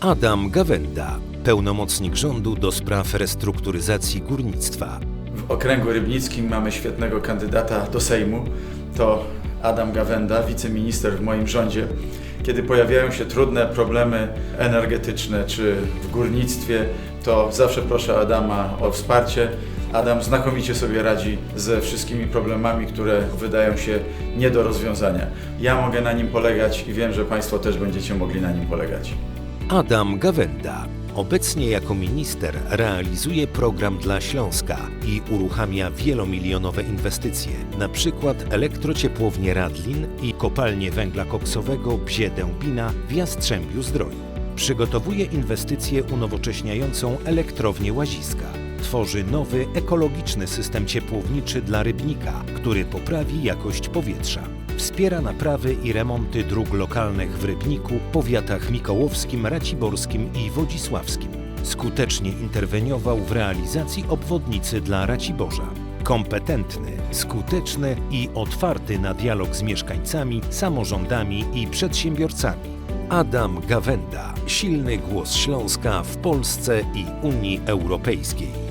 Adam Gawenda, pełnomocnik rządu do spraw restrukturyzacji górnictwa. W okręgu rybnickim mamy świetnego kandydata do Sejmu. To Adam Gawenda, wiceminister w moim rządzie. Kiedy pojawiają się trudne problemy energetyczne czy w górnictwie, to zawsze proszę Adama o wsparcie. Adam znakomicie sobie radzi ze wszystkimi problemami, które wydają się nie do rozwiązania. Ja mogę na nim polegać i wiem, że Państwo też będziecie mogli na nim polegać. Adam Gawenda obecnie jako minister realizuje program dla Śląska i uruchamia wielomilionowe inwestycje, przykład elektrociepłownię Radlin i kopalnię węgla koksowego Bzie-Dębina w Jastrzębiu Zdroju. Przygotowuje inwestycję unowocześniającą elektrownię Łaziska. Tworzy nowy, ekologiczny system ciepłowniczy dla Rybnika, który poprawi jakość powietrza. Wspiera naprawy i remonty dróg lokalnych w Rybniku, powiatach mikołowskim, raciborskim i wodzisławskim. Skutecznie interweniował w realizacji obwodnicy dla Raciborza. Kompetentny, skuteczny i otwarty na dialog z mieszkańcami, samorządami i przedsiębiorcami. Adam Gawenda, silny głos Śląska w Polsce i Unii Europejskiej.